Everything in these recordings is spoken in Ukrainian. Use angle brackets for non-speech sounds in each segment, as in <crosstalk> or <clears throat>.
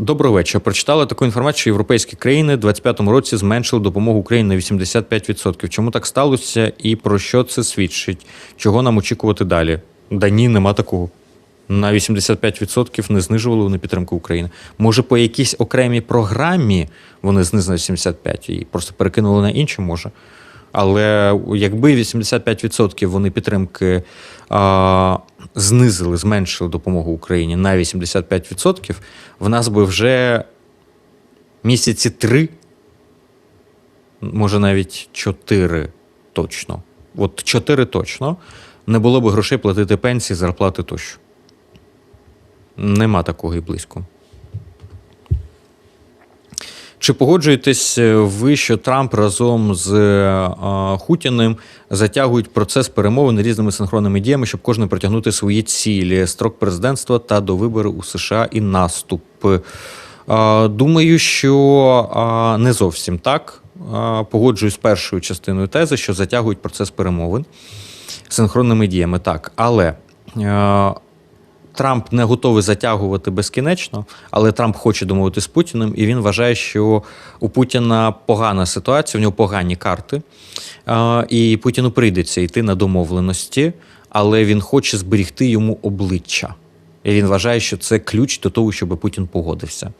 Доброго вечора. Прочитали таку інформацію, що європейські країни в 25-му році зменшили допомогу Україні на 85%. Чому так сталося і про що це свідчить? Чого нам очікувати далі? Да ні, нема такого. На 85% не знижували вони підтримку України. Може, по якійсь окремій програмі вони знизили 75% і просто перекинули на іншу, може. Але якби 85% вони підтримки а, знизили, зменшили допомогу Україні на 85%, в нас би вже місяці три, може навіть чотири точно. От чотири точно не було б грошей платити пенсії, зарплати тощо. Нема такого і близько. Чи погоджуєтесь ви, що Трамп разом з е, Хутіним затягують процес перемовин різними синхронними діями, щоб кожен протягнути свої цілі, строк президентства та до виборів у США і наступ? Е, Думаю, що е, не зовсім так. Е, Погоджуюсь з першою частиною тези, що затягують процес перемовин синхронними діями. Так, але. е, Трамп не готовий затягувати безкінечно, але Трамп хоче домовитися з Путіним, і він вважає, що у Путіна погана ситуація, у нього погані карти, і Путіну прийдеться йти на домовленості, але він хоче зберігти йому обличчя. І він вважає, що це ключ до того, щоб Путін погодився.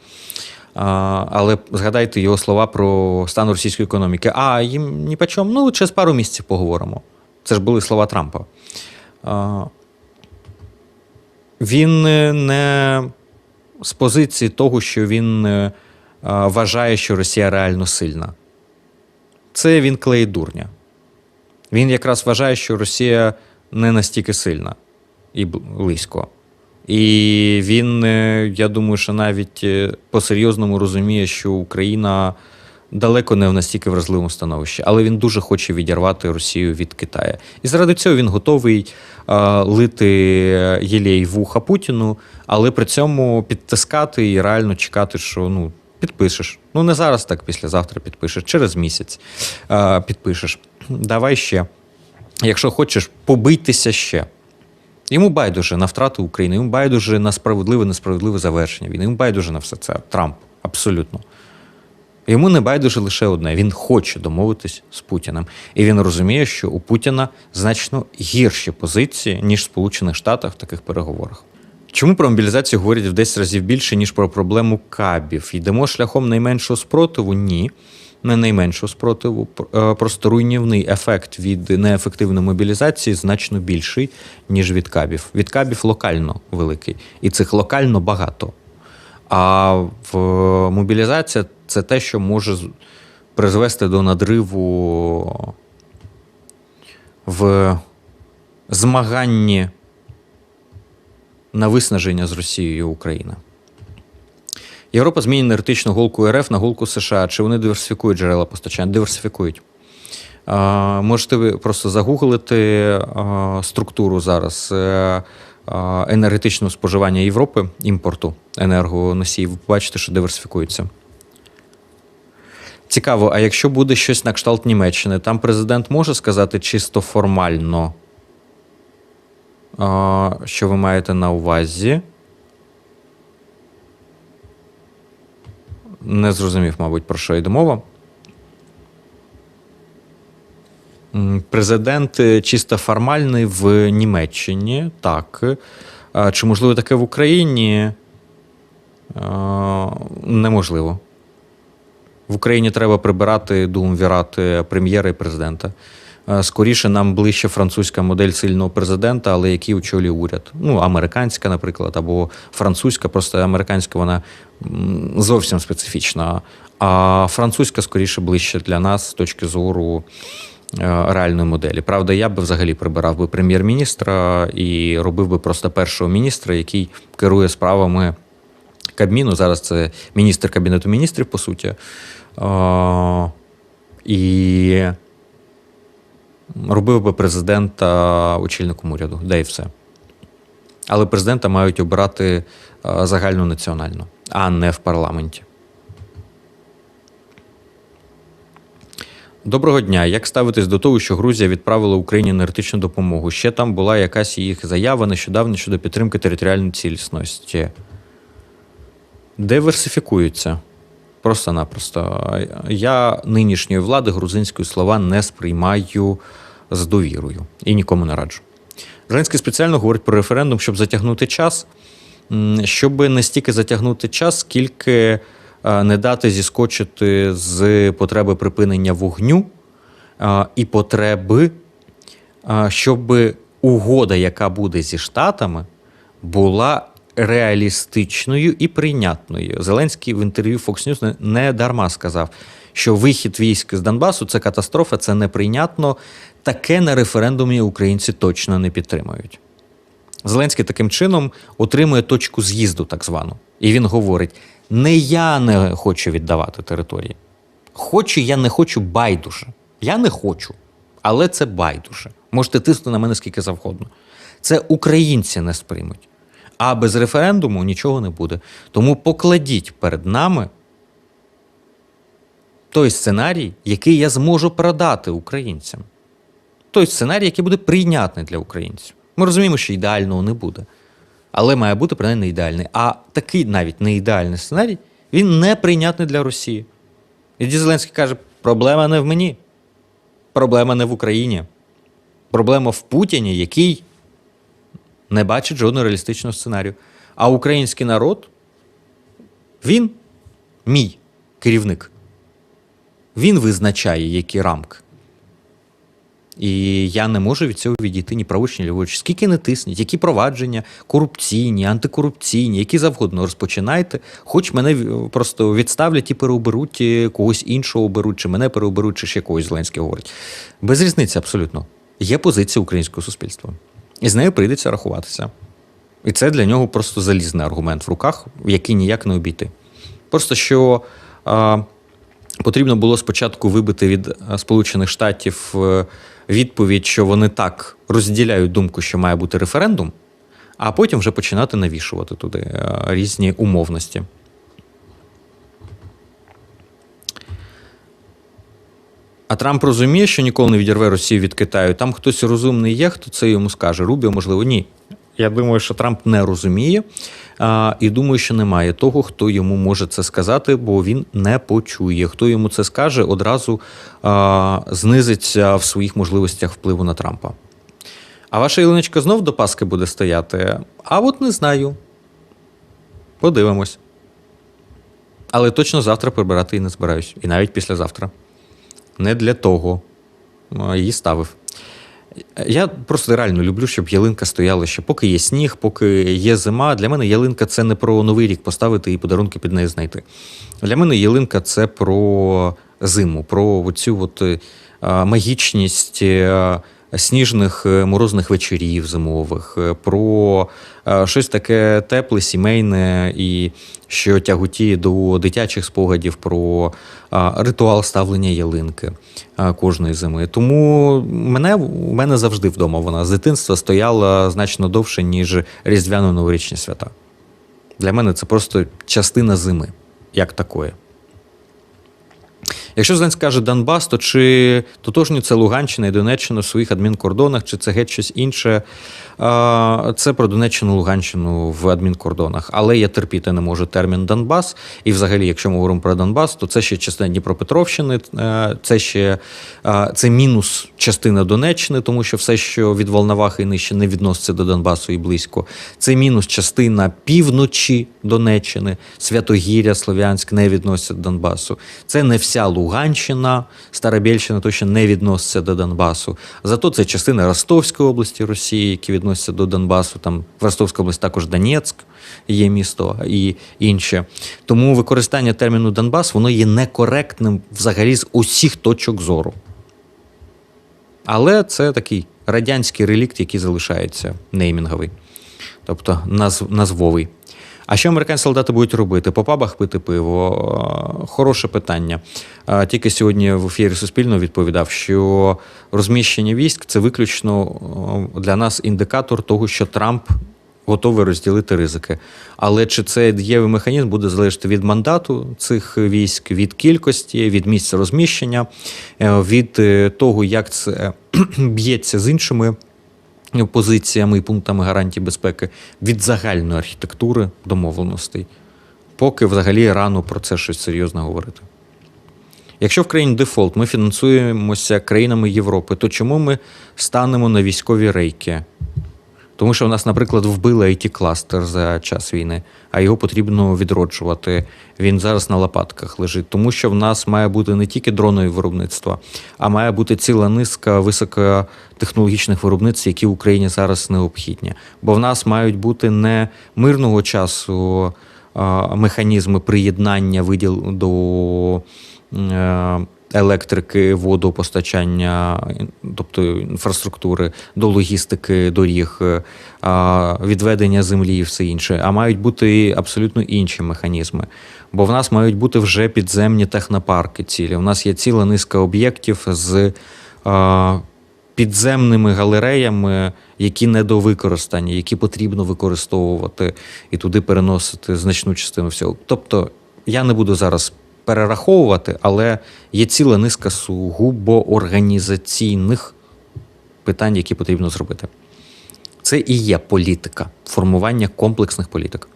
Але згадайте його слова про стан російської економіки. А їм ні по чому, ну через пару місяців поговоримо. Це ж були слова Трампа. Він е, не з позиції того, що він е, вважає, що Росія реально сильна. Це він клеїть дурня. Він якраз вважає, що Росія не настільки сильна і близько. І він, е, я думаю, що навіть по-серйозному розуміє, що Україна далеко не в настільки вразливому становищі, але він дуже хоче відірвати Росію від Китаю. І заради цього він готовий е, лити єлей вуха Путіну, але при цьому підтискати і реально чекати, що ну. Підпишеш. Ну, не зараз, так післязавтра підпишеш, через місяць е, підпишеш. Давай ще. Якщо хочеш, побийтеся ще. Йому байдуже на втрату України, йому байдуже на справедливе, несправедливе завершення війни. Йому байдуже на все це. Трамп. Абсолютно. Йому не байдуже лише одне: він хоче домовитись з Путіним. І він розуміє, що у Путіна значно гірші позиції, ніж в Сполучених Штатах в таких переговорах. Чому про мобілізацію говорять в 10 разів більше, ніж про проблему кабів? Йдемо шляхом найменшого спротиву? Ні. Не найменшого спротиву. Е, Просто руйнівний ефект від неефективної мобілізації значно більший, ніж від кабів. Від кабів локально великий. І цих локально багато. А в мобілізація це те, що може призвести до надриву в змаганні на виснаження з Росією Україна. Європа змінює енергетичну голку РФ на голку США. Чи вони диверсифікують джерела постачання? Диверсифікують. Можете ви просто загуглити структуру зараз е, енергетичного споживання Європи, імпорту енергоносіїв. Ви побачите, що диверсифікується. Цікаво, а якщо буде щось на кшталт Німеччини, там президент може сказати чисто формально, що ви маєте на увазі? Не зрозумів, мабуть, про що йде мова. Президент е, чисто формальний в Німеччині, так. Чи можливо таке в Україні? Неможливо. В Україні треба прибирати думвірати прем'єра і президента. Е, Скоріше нам ближче французька модель сильного президента, але який очолює уряд. Ну, американська, наприклад, або французька, просто американська вона зовсім специфічна. А французька скоріше ближче для нас з точки зору е, реальної моделі. Правда, я би взагалі прибирав би прем'єр-міністра і робив би просто першого міністра, який керує справами Кабміну. Зараз це міністр Кабінету міністрів, по суті. І робив би президента очільником уряду, де і все. Але президента мають обирати а, загальнонаціонально, а не в парламенті. Доброго дня. Як ставитись до того, що Грузія відправила Україні енергетичну допомогу? Ще там була якась їх заява нещодавно щодо підтримки територіальної цілісності. диверсифікуються. Просто-напросто. Я нинішньої влади грузинської слова не сприймаю з довірою і нікому не раджу. Зеленський спеціально говорить про референдум, щоб затягнути час, щоб не стільки затягнути час, скільки е, не дати зіскочити з потреби припинення вогню е, і потреби, е, щоб угода, яка буде зі Штатами, була реалістичною і прийнятною. Зеленський в інтерв'ю Fox News не, дарма сказав, що вихід військ з Донбасу це катастрофа, це неприйнятно. Таке на референдумі українці точно не підтримають. Зеленський таким чином отримує точку з'їзду, так звану. І він говорить: не я не хочу віддавати території. Хочу, я не хочу байдуже. Я не хочу, але це байдуже. Можете тиснути на мене скільки завгодно. Це українці не сприймуть. А без референдуму нічого не буде. Тому покладіть перед нами той сценарій, який я зможу продати українцям. Той сценарій, який буде прийнятний для українців. Ми розуміємо, що ідеального не буде. Але має бути принаймні ідеальний. А такий навіть не ідеальний сценарій, він не прийнятний для Росії. І Зеленський каже: проблема не в мені, проблема не в Україні. Проблема в Путіні, який не бачить жодного реалістичного сценарію. А український народ, він мій керівник. Він визначає, які рамки. І я не можу від цього відійти ні праворуч, ні ліворуч. Скільки не тисніть, які провадження корупційні, антикорупційні, які завгодно розпочинайте, хоч мене просто відставлять і переоберуть, когось іншого оберуть, чи мене переоберуть, чи ще когось Зеленський говорить. Без різниці абсолютно. Є позиція українського суспільства. І з нею прийдеться рахуватися. І це для нього просто залізний аргумент в руках, який ніяк не обійти. Просто що а, потрібно було спочатку вибити від Сполучених Штатів е, відповідь, що вони так розділяють думку, що має бути референдум, а потім вже починати навішувати туди е, різні умовності. А Трамп розуміє, що ніколи не відірве Росію від Китаю. Там хтось розумний є, хто це йому скаже. Рубіо, можливо, ні. Я думаю, що Трамп не розуміє а, і думаю, що немає того, хто йому може це сказати, бо він не почує. Хто йому це скаже, одразу а, знизиться в своїх можливостях впливу на Трампа. А ваша Ілонечка знов до Паски буде стояти? А от не знаю. Подивимось. Але точно завтра прибирати і не збираюсь. І навіть післязавтра. Не для того її ставив. Я просто реально люблю, щоб ялинка стояла ще поки є сніг, поки є зима. Для мене ялинка це не про новий рік поставити і подарунки під неї знайти. Для мене ялинка це про зиму, про от, е, магічність е, сніжних е, морозних вечорів зимових, е, про е, щось таке тепле, сімейне і що тяготіє до дитячих спогадів про ритуал ставлення ялинки кожної зими. Тому мене у мене завжди вдома вона з дитинства стояла значно довше, ніж різдвяно-новорічні свята. Для мене це просто частина зими, як такої. Якщо Зеленський каже Донбас, то чи тотожнює це Луганщина і Донеччина в своїх адмінкордонах, чи це геть щось інше? Це про Донеччину, Луганщину в адмінкордонах. Але я терпіти не можу термін Донбас. І взагалі, якщо ми говоримо про Донбас, то це ще частина Дніпропетровщини, е, це ще е, це мінус частина Донеччини, тому що все, що від Волновахи нижче, не відноситься до Донбасу і близько. Це мінус частина півночі Донеччини, Святогір'я, Слов'янськ не відносяться до Донбасу. Це не вся Луганщина, Старобільщина точно не відноситься до Донбасу. Зато це частина Ростовської області Росії, які відносяться до Донбасу. Там в Ростовській області також Донецьк є місто і інше. Тому використання терміну Донбас воно є некоректним взагалі з усіх точок зору. Але це такий радянський релікт, який залишається неймінговий, тобто назв, назвовий. А що американські солдати будуть робити? По пабах пити пиво? Е, Хороше питання. Е, Тільки сьогодні в ефірі Суспільного відповідав, що розміщення військ це виключно е, для нас індикатор того, що Трамп готовий розділити ризики. Але чи це дієвий механізм буде залежати від мандату цих військ, від кількості, від місця розміщення, від того, як це <clears throat> б'ється з іншими позиціями і пунктами гарантії безпеки, від загальної архітектури домовленостей. поки взагалі рано про це щось серйозно говорити. Якщо в країні дефолт ми фінансуємося країнами Європи, то чому ми станемо на військові рейки? Тому що в нас, наприклад, вбили it кластер за час війни, а його потрібно відроджувати. Він зараз на лопатках лежить. Тому що в нас має бути не тільки дронові виробництва, а має бути ціла низка високотехнологічних виробництв, які в Україні зараз необхідні. Бо в нас мають бути не мирного часу механізми приєднання виділ до. Е, електрики, водопостачання, тобто інфраструктури, до логістики доріг, е, відведення землі і все інше. А мають бути абсолютно інші механізми. Бо в нас мають бути вже підземні технопарки цілі. У нас є ціла низка об'єктів з підземними галереями, які недовикористані, які потрібно використовувати і туди переносити значну частину всього. Тобто я не буду зараз перераховувати, але є ціла низка сугубо організаційних питань, які потрібно зробити. Це і є політика, формування комплексних політик.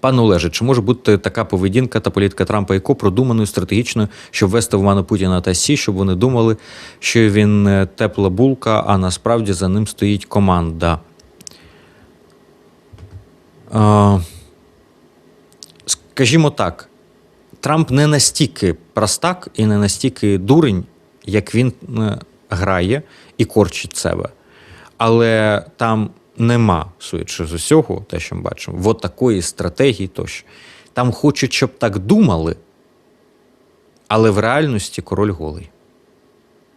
Пане Олеже, чи може бути така поведінка та політика Трампа і Ко продуманою стратегічною, щоб ввести в ману Путіна та Сі, щоб вони думали, що він е, тепла булка, а насправді за ним стоїть команда? Е, скажімо так, Трамп не настільки простак і не настільки дурень, як він е, грає і корчить себе. Але там нема, судячи з усього, те, що ми бачимо, от такої стратегії тощо. Там хочуть, щоб так думали, але в реальності король голий.